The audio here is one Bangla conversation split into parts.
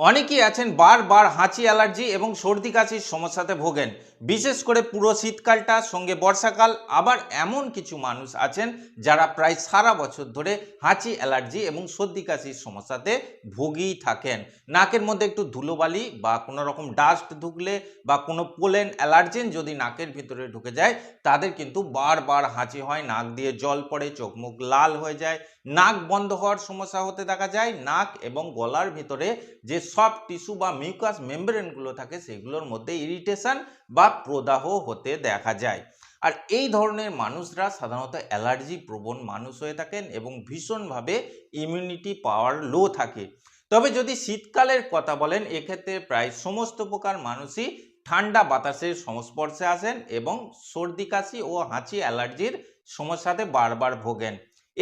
অনেকেই আছেন বারবার হাঁচি, অ্যালার্জি এবং সর্দি কাশির সমস্যাতে ভোগেন। বিশেষ করে পুরো শীতকালটা, সঙ্গে বর্ষাকাল, আবার এমন কিছু মানুষ আছেন যারা প্রায় সারা বছর ধরে হাঁচি, অ্যালার্জি এবং সর্দি কাশির সমস্যাতে ভুগেই থাকেন। নাকের মধ্যে একটু ধুলোবালি বা কোনো রকম ডাস্ট ঢুকলে বা কোনো পোলেন অ্যালার্জেন যদি নাকের ভিতরে ঢুকে যায়, তাদের কিন্তু বারবার হাঁচি হয়। নাক দিয়ে জল পড়ে, চোখ মুখ লাল হয়ে যায়। নাক বন্ধ হওয়ার সমস্যা হতে দেখা যায়। নাক এবং গলার ভিতরে যে সফট টিস্যু বা মিউকাস মেমব্রেনগুলো থাকে, সেগুলোর মধ্যে ইরিটেশন বা প্রদাহ হতে দেখা যায়। আর এই ধরনের মানুষরা সাধারণত অ্যালার্জি প্রবণ মানুষ হয়ে থাকেন এবং ভীষণভাবে ইমিউনিটি পাওয়ার লো থাকে। তবে যদি শীতকালের কথা বলেন, এক্ষেত্রে প্রায় সমস্ত প্রকার মানুষই ঠান্ডা বাতাসের সংস্পর্শে আসেন এবং সর্দি, কাশি ও হাঁচি অ্যালার্জির সমস্যাতে বারবার ভোগেন।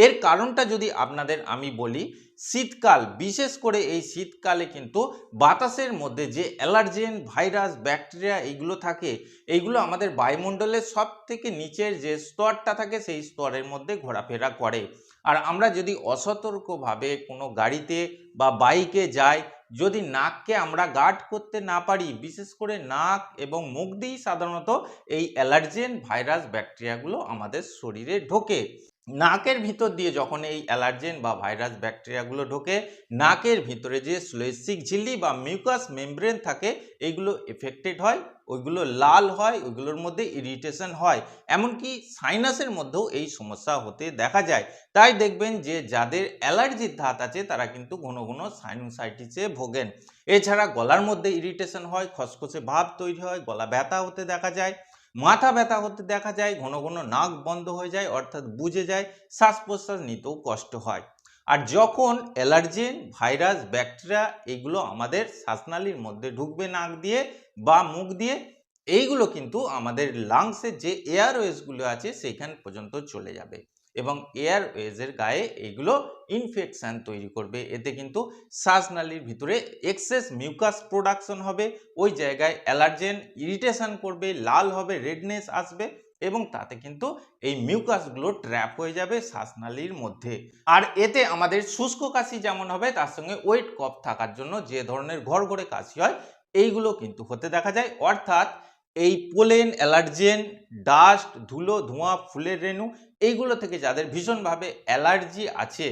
এর কারণটা যদি আপনাদের আমি বলি, শীতকাল, বিশেষ করে এই শীতকালে কিন্তু বাতাসের মধ্যে যে অ্যালার্জেন, ভাইরাস, ব্যাকটেরিয়া এইগুলো থাকে, এইগুলো আমাদের বায়ুমণ্ডলের সব থেকে নিচের যে স্তরটা থাকে সেই স্তরের মধ্যে ঘোরাফেরা করে। আর আমরা যদি অসতর্কভাবে কোনো গাড়িতে বা বাইকে যাই, যদি নাককে আমরা গার্ড করতে না পারি, বিশেষ করে নাক এবং মুখ দিয়েই সাধারণত এই অ্যালার্জেন, ভাইরাস, ব্যাকটেরিয়াগুলো আমাদের শরীরে ঢোকে। নাকের ভিতর দিয়ে যখন এই অ্যালার্জেন বা ভাইরাস ব্যাকটেরিয়াগুলো ঢোকে, নাকের ভিতরে যে শ্লেষিক ঝিল্লি বা মিউকাস মেমব্রেন থাকে এইগুলো এফেক্টেড হয়, ওইগুলো লাল হয়, ওইগুলোর মধ্যে ইরিটেশন হয়। এমনকি সাইনাসের মধ্যেও এই সমস্যা হতে দেখা যায়। তাই দেখবেন যে যাদের অ্যালার্জির ধাত আছে, তারা কিন্তু ঘন ঘন সাইনোসাইটিসে ভোগেন। এছাড়া গলার মধ্যে ইরিটেশন হয়, খসখসে ভাব তৈরি হয়, গলা ব্যথা হতে দেখা যায়। মাথা ব্যথা হতে দেখা যায়, ঘন ঘন নাক বন্ধ হয়ে যায়, অর্থাৎ বুঝে যায় শ্বাস প্রশ্বাস নিতেও কষ্ট হয়। আর যখন অ্যালার্জেন ভাইরাস, ব্যাকটেরিয়া এগুলো আমাদের শ্বাসনালীর মধ্যে ঢুকবে নাক দিয়ে বা মুখ দিয়ে, এইগুলো কিন্তু আমাদের লাংসের যে এয়ারওয়েজগুলো আছে সেইখান পর্যন্ত চলে যাবে। এবং এয়ারওয়েজের গায়ে এইগুলো ইনফেকশান তৈরি করবে। এতে কিন্তু শ্বাসনালীর ভিতরে এক্সেস মিউকাস প্রোডাকশন হবে, ওই জায়গায় অ্যালার্জেন ইরিটেশন করবে, লাল হবে রেডনেস আসবে এবং তাতে কিন্তু এই মিউকাসগুলো ট্র্যাপ হয়ে যাবে শ্বাসনালীর মধ্যে। আর এতে আমাদের শুষ্ক কাশি যেমন হবে, তার সঙ্গে ওয়েট কফ থাকার জন্য যে ধরনের ঘর ঘরে কাশি হয়, এইগুলো কিন্তু হতে দেখা যায়। অর্থাৎ এই পোলেন অ্যালার্জেন ডাস্ট ধুলো, ধোঁয়া, ফুলের রেণু এইগুলো থেকে যাদের ভীষণভাবে অ্যালার্জি আছে,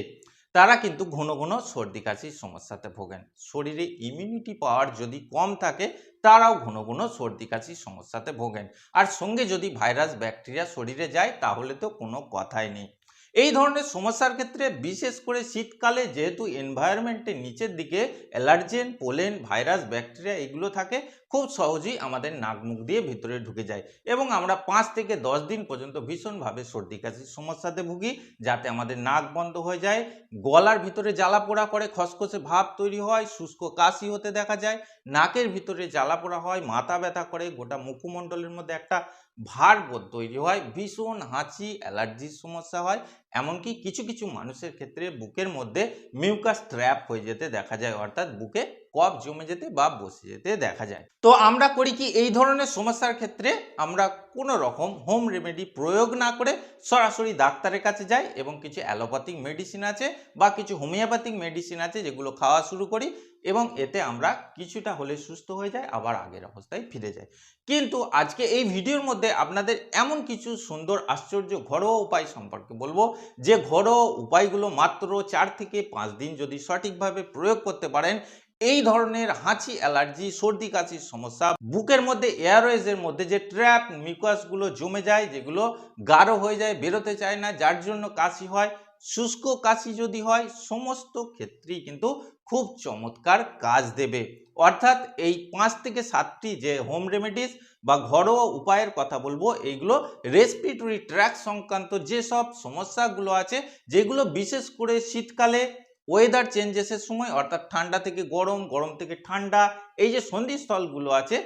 তারা কিন্তু ঘন ঘন সর্দি, কাশির সমস্যাতে ভোগেন। শরীরে ইমিউনিটি পাওয়ার যদি কম থাকে, তারাও ঘন ঘন সর্দি, কাশির সমস্যাতে ভোগেন। আর সঙ্গে যদি ভাইরাস ব্যাকটেরিয়া শরীরে যায়, তাহলে তো কোনো কথাই নেই। এই ধরনের সমস্যার ক্ষেত্রে বিশেষ করে শীতকালে যেহেতু এনভায়রনমেন্টের নিচের দিকে অ্যালার্জেন পোলেন ভাইরাস ব্যাকটেরিয়া এগুলো থাকে, খুব সহজেই আমাদের নাক মুখ দিয়ে ভিতরে ঢুকে যায় এবং আমরা পাঁচ থেকে দশ দিন পর্যন্ত ভীষণভাবে সর্দি কাশির সমস্যাতে ভুগি যাতে আমাদের নাক বন্ধ হয়ে যায়, গলার ভিতরে জ্বালা পোড়া করে খসখসে ভাব তৈরি হয়, শুষ্ক কাশি হতে দেখা যায়, নাকের ভিতরে জ্বালা পোড়া হয়, মাথা ব্যথা করে, গোটা মুখমণ্ডলের মধ্যে একটা ভার বোধ তৈরি হয়, ভীষণ হাঁচি, অ্যালার্জির সমস্যা হয়, এমনকি কিছু কিছু মানুষের ক্ষেত্রে বুকের মধ্যে মিউকাস ট্র্যাপ হয়ে যেতে দেখা যায়, অর্থাৎ বুকে কফ জমে যেতে বা বসে যেতে দেখা যায়। তো আমরা করি কি, এই ধরনের সমস্যার ক্ষেত্রে আমরা কোনো রকম হোম রেমেডি প্রয়োগ না করে সরাসরি ডাক্তারের কাছে যাই এবং কিছু অ্যালোপ্যাথিক মেডিসিন আছে বা কিছু হোমিওপ্যাথিক মেডিসিন আছে যেগুলো খাওয়া শুরু করি এবং এতে আমরা কিছুটা হলে সুস্থ হয়ে যাই, আবার আগের অবস্থায় ফিরে যাই। কিন্তু আজকে এই ভিডিওর মধ্যে আপনাদের এমন কিছু সুন্দর, আশ্চর্য, ঘরোয়া উপায় সম্পর্কে বলব, যে ঘরোয়া উপায়গুলো মাত্র চার থেকে পাঁচ দিন যদি সঠিকভাবে প্রয়োগ করতে পারেন এই ধরনের হাঁচি, অ্যালার্জি, সর্দি, কাশির সমস্যা বুকের মধ্যে, এয়ারওয়েজের মধ্যে যে ট্র্যাপ, মিউকাসগুলো জমে যায়, যেগুলো গাঢ় হয়ে যায়, বেরোতে চায় না, যার জন্য কাশি হয়, শুষ্ক কাশি যদি হয়, সমস্ত ক্ষেত্রেই কিন্তু খুব চমৎকার কাজ দেবে। অর্থাৎ এই পাঁচ থেকে সাতটি যে হোম রেমেডিস বা ঘরোয়া উপায়ের কথা বলব, এইগুলো রেসপিরেটরি ট্র্যাক সংক্রান্ত যেসব সমস্যাগুলো আছে, যেগুলো বিশেষ করে শীতকালে ওয়েদার চেঞ্জেসের সময়, অর্থাৎ ঠান্ডা থেকে গরম গরম থেকে ঠান্ডা, এই যে সন্ধিস্থলগুলো আছে,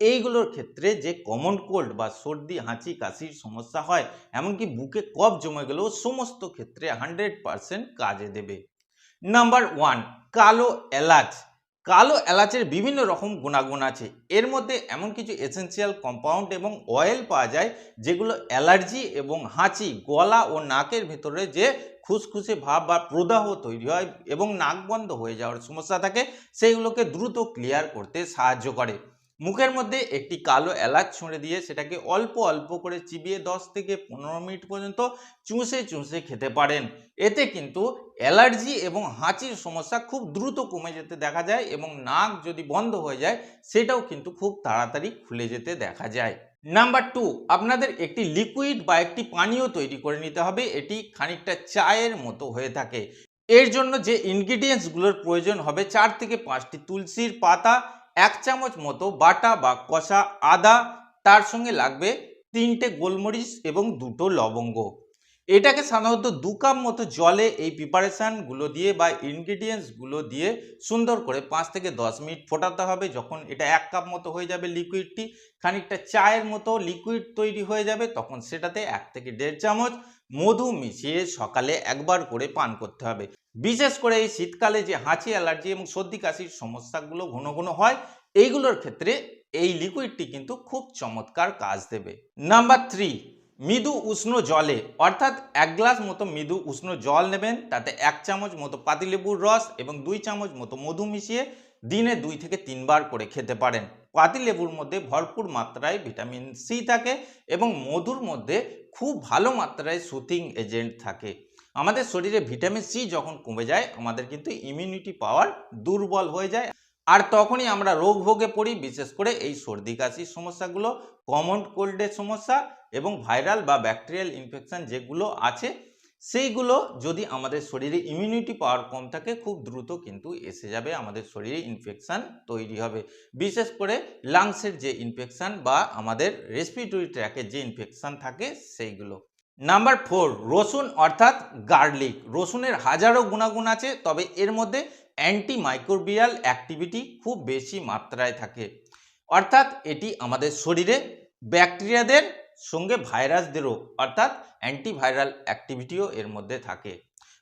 এইগুলোর ক্ষেত্রে যে কমন কোল্ড বা সর্দি, হাঁচি, কাশির সমস্যা হয়, এমনকি বুকে কফ জমে গেলেও সমস্ত ক্ষেত্রে হান্ড্রেড পারসেন্ট কাজে দেবে। নাম্বার ওয়ান কালো এলাচ। কালো এলাচের বিভিন্ন রকম গুণাগুণ আছে। এর মধ্যে এমন কিছু এসেন্সিয়াল কম্পাউন্ড এবং অয়েল পাওয়া যায়, যেগুলো অ্যালার্জি এবং হাঁচি, গলা ও নাকের ভেতরে যে খুসখুসে ভাব বা প্রদাহ তৈরি হয় এবং নাক বন্ধ হয়ে যাওয়ার সমস্যা থাকে, সেইগুলোকে দ্রুত ক্লিয়ার করতে সাহায্য করে। মুখের মধ্যে একটি কালো এলাচ ছুঁড়ে দিয়ে সেটাকে অল্প অল্প করে চিবিয়ে দশ থেকে পনেরো মিনিট পর্যন্ত চুষে চুষে খেতে পারেন। এতে কিন্তু অ্যালার্জি এবং হাঁচির সমস্যা খুব দ্রুত কমে যেতে দেখা যায় এবং নাক যদি বন্ধ হয়ে যায়, সেটাও কিন্তু খুব তাড়াতাড়ি খুলে যেতে দেখা যায়। নাম্বার টু, আপনাদের একটি লিকুইড বা একটি পানীয় তৈরি করে নিতে হবে। এটি খানিকটা চায়ের মতো হয়ে থাকে। এর জন্য যে ইনগ্রিডিয়েন্টসগুলোর প্রয়োজন হবে, চার থেকে পাঁচটি তুলসীর পাতা এক চামচ মতো বাটা বা কষা আদা, তার সঙ্গে লাগবে তিনটে গোলমরিচ এবং দুটো লবঙ্গ। এটাকে সাধারণত দু কাপ মতো জলে এই প্রিপারেশানগুলো দিয়ে বা ইনগ্রিডিয়েন্টসগুলো দিয়ে সুন্দর করে পাঁচ থেকে দশ মিনিট ফোটাতে হবে। যখন এটা এক কাপ মতো হয়ে যাবে লিকুইডটি খানিকটা চায়ের মতো লিকুইড তৈরি হয়ে যাবে, তখন সেটাতে এক থেকে দেড় চামচ মধু মিশিয়ে সকালে একবার করে পান করতে হবে। বিশেষ করে এই শীতকালে যে হাঁচি, অ্যালার্জি এবং সর্দি, কাশির সমস্যাগুলো ঘন ঘন হয়, এইগুলোর ক্ষেত্রে এই লিকুইডটি কিন্তু খুব চমৎকার কাজ দেবে। নাম্বার থ্রি, মৃদু উষ্ণ জলে, অর্থাৎ এক গ্লাস মতো মৃদু উষ্ণ জল নেবেন, তাতে এক চামচ মতো পাতিলেবুর রস এবং দুই চামচ মতো মধু মিশিয়ে দিনে দুই থেকে তিনবার করে খেতে পারেন। পাতিলেবুর মধ্যে ভরপুর মাত্রায় ভিটামিন সি থাকে এবং মধুর মধ্যে খুব ভালো মাত্রায় সুথিং এজেন্ট থাকে। আমাদের শরীরে ভিটামিন সি যখন কমে যায়, আমাদের কিন্তু ইমিউনিটি পাওয়ার দুর্বল হয়ে যায়। আর তখনই আমরা রোগ ভোগে পড়ি, বিশেষ করে এই সর্দি, কাশির সমস্যাগুলো কমন কোল্ডের সমস্যা এবং ভাইরাল বা ব্যাকটেরিয়াল ইনফেকশান যেগুলো আছে, সেইগুলো যদি আমাদের শরীরে ইমিউনিটি পাওয়ার কম থাকে, খুব দ্রুত কিন্তু এসে যাবে, আমাদের শরীরে ইনফেকশন তৈরি হবে। বিশেষ করে লাংসের যে ইনফেকশান বা আমাদের রেসপিরেটরি ট্র্যাকের যে ইনফেকশান থাকে, সেইগুলো। নাম্বার ফোর রসুন অর্থাৎ গার্লিক রসুনের হাজারো গুণাগুণ আছে, তবে এর মধ্যে অ্যান্টি মাইক্রোবিয়াল অ্যাক্টিভিটি খুব বেশি মাত্রায় থাকে। অর্থাৎ এটি আমাদের শরীরে ব্যাকটেরিয়াদের সঙ্গে ভাইরাসদেরও, অর্থাৎ অ্যান্টিভাইরাল অ্যাক্টিভিটিও এর মধ্যে থাকে।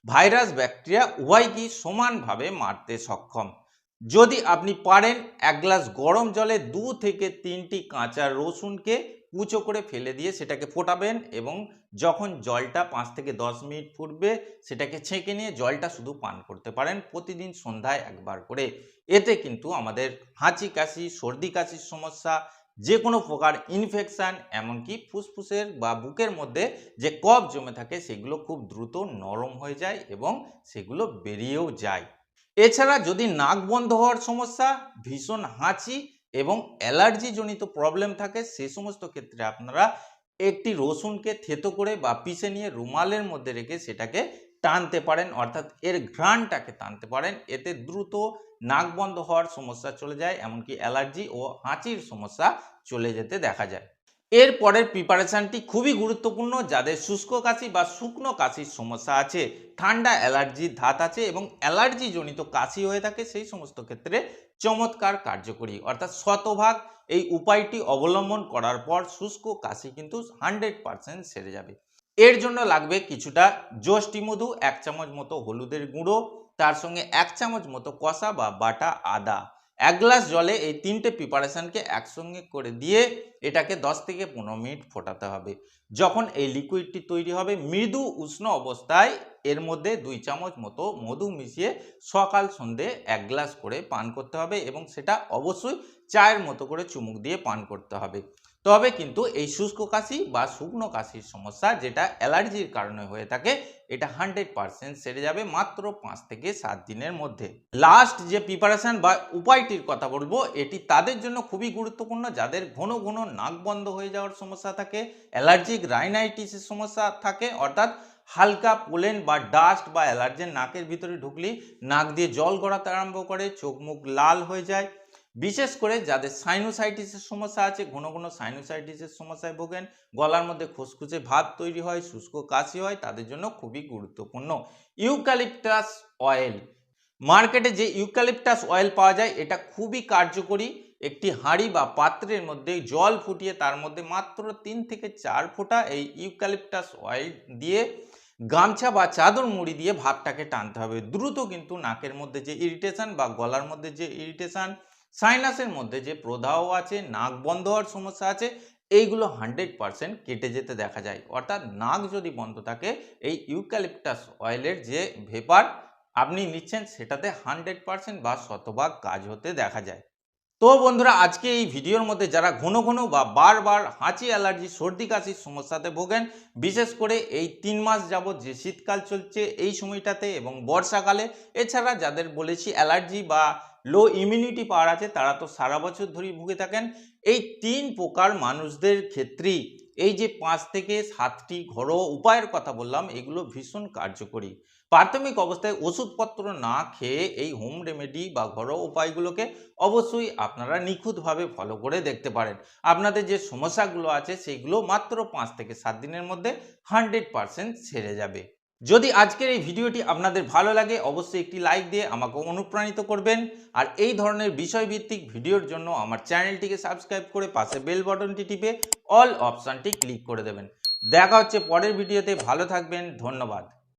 ভাইরাস ব্যাকটেরিয়া উভয়কেই সমানভাবে মারতে সক্ষম। যদি আপনি পারেন, এক গ্লাস গরম জলে দু থেকে তিনটি কাঁচা রসুনকে কুচো করে ফেলে দিয়ে সেটাকে ফোটাবেন এবং যখন জলটা পাঁচ থেকে দশ মিনিট ফুটবে, সেটাকে ছেঁকে নিয়ে জলটা শুধু পান করতে পারেন প্রতিদিন সন্ধ্যায় একবার করে। এতে কিন্তু আমাদের হাঁচি কাশি, সর্দি কাশির সমস্যা, যে কোনো প্রকার ইনফেকশান এমনকি ফুসফুসের বা বুকের মধ্যে যে কফ জমে থাকে, সেগুলো খুব দ্রুত নরম হয়ে যায় এবং সেগুলো বেরিয়েও যায়। এছাড়া যদি নাক বন্ধ হওয়ার সমস্যা, ভীষণ হাঁচি এবং অ্যালার্জিজনিত প্রবলেম থাকে, সে সমস্ত ক্ষেত্রে আপনারা একটি রসুনকে থেতো করে বা পিষে নিয়ে রুমালের মধ্যে রেখে সেটাকে টানতে পারেন, অর্থাৎ এর ঘ্রাণটাকে টানতে পারেন। এতে দ্রুত নাক বন্ধ হওয়ার সমস্যা চলে যায়, এমনকি অ্যালার্জি ও হাঁচির সমস্যা চলে যেতে দেখা যায়। এর পরের প্রিপারেশনটি খুবই গুরুত্বপূর্ণ, যাদের শুষ্ক কাশি বা শুকনো কাশির সমস্যা আছে। ঠান্ডা অ্যালার্জির ধাত আছে এবং অ্যালার্জি জনিত কাশি হয়ে থাকে, সেই সমস্ত ক্ষেত্রে চমৎকার কার্যকরী। অর্থাৎ শতভাগ এই উপায়টি অবলম্বন করার পর শুষ্ক কাশি কিন্তু হান্ড্রেড পারসেন্ট সেরে যাবে। এর জন্য লাগবে কিছুটা মধু, এক চামচ মতো হলুদের গুঁড়ো, তার সঙ্গে এক চামচ মতো কষা বা বাটা আদা। এক গ্লাস জলে এই তিনটে প্রিপারেশানকে একসঙ্গে করে দিয়ে এটাকে 10 থেকে পনেরো মিনিট ফোটাতে হবে। যখন এই লিকুইডটি তৈরি হবে, মৃদু উষ্ণ অবস্থায় এর মধ্যে দুই চামচ মতো মধু মিশিয়ে সকাল সন্ধে এক গ্লাস করে পান করতে হবে এবং সেটা অবশ্যই চায়ের মতো করে চুমুক দিয়ে পান করতে হবে। তবে কিন্তু এই শুষ্ক কাশি বা শুকনো কাশির সমস্যা যেটা অ্যালার্জির কারণে হয়ে থাকে, এটা হান্ড্রেড পারসেন্ট সেরে যাবে মাত্র পাঁচ থেকে সাত দিনের মধ্যে। লাস্ট যে প্রিপারেশন বা উপায়টির কথা বলব, এটি তাদের জন্য খুবই গুরুত্বপূর্ণ। যাদের ঘন ঘন নাক বন্ধ হয়ে যাওয়ার সমস্যা থাকে, অ্যালার্জিক রাইনাইটিসের সমস্যা থাকে, অর্থাৎ হালকা পোলেন বা ডাস্ট বা অ্যালার্জেন নাকের ভিতরে ঢুকলেই নাক দিয়ে জল গড়াতে আরম্ভ করে, চোখ মুখ লাল হয়ে যায় বিশেষ করে যাদের সাইনোসাইটিসের সমস্যা আছে, ঘন ঘন সাইনোসাইটিসের সমস্যায় ভোগেন, গলার মধ্যে খুসখুসে ভাব তৈরি হয়, শুষ্ক কাশি হয়, তাদের জন্য খুবই গুরুত্বপূর্ণ। Eucalyptus oil. মার্কেটে যে ইউক্যালিপটাস অয়েল পাওয়া যায়, এটা খুবই কার্যকরী। একটি হাঁড়ি বা পাত্রের মধ্যে জল ফুটিয়ে তার মধ্যে মাত্র তিন থেকে চার ফোঁটা এই ইউক্যালিপটাস অয়েল দিয়ে গামছা বা চাদর মুড়ি দিয়ে ভাবটাকে টানতে হবে। দ্রুত কিন্তু নাকের মধ্যে যে ইরিটেশন বা গলার মধ্যে যে ইরিটেশন সাইনাসের মধ্যে যে প্রদাহ আছে, নাক বন্ধ হওয়ার সমস্যা আছে, এইগুলো হান্ড্রেড পারসেন্ট কেটে যেতে দেখা যায়। অর্থাৎ নাক যদি বন্ধ থাকে, এই ইউক্যালিপটাস অয়েলের যে ভেপার আপনি নিচ্ছেন, সেটাতে হান্ড্রেড পারসেন্ট বা শতভাগ কাজ হতে দেখা যায়। তো বন্ধুরা, আজকে এই ভিডিওর মধ্যে যারা ঘন ঘন বা বারবার হাঁচি, অ্যালার্জি, সর্দি, কাশির সমস্যাতে ভোগেন, বিশেষ করে এই তিন মাস যাবৎ যে শীতকাল চলছে এই সময়টাতে এবং বর্ষাকালে, এছাড়া যাদের বলেছি অ্যালার্জি বা লো ইমিউনিটি পাওয়ার আছে, তারা তো সারা বছর ধরেই ভুগে থাকেন। এই তিন প্রকার মানুষদের ক্ষেত্রেই এই যে পাঁচ থেকে সাতটি ঘরোয়া উপায়ের কথা বললাম, এগুলো ভীষণ কার্যকরী। প্রাথমিক অবস্থায় ওষুধপত্র না খেয়ে এই হোম রেমেডি বা ঘরোয়া উপায়গুলোকে অবশ্যই আপনারা নিখুঁতভাবে ফলো করে দেখতে পারেন। আপনাদের যে সমস্যাগুলো আছে সেইগুলো মাত্র পাঁচ থেকে সাত দিনের মধ্যে হান্ড্রেড পারসেন্ট সেরে যাবে। যদি আজকের এই ভিডিওটি আপনাদের ভালো লাগে, অবশ্যই একটি লাইক দিয়ে আমাকে অনুপ্রাণিত করবেন। আর এই ধরনের বিষয়ভিত্তিক ভিডিওর জন্য আমার চ্যানেলটিকে সাবস্ক্রাইব করে পাশে বেল বাটনটি টিপে অল অপশানটি ক্লিক করে দেবেন। দেখা হচ্ছে পরের ভিডিওতে। ভালো থাকবেন। ধন্যবাদ।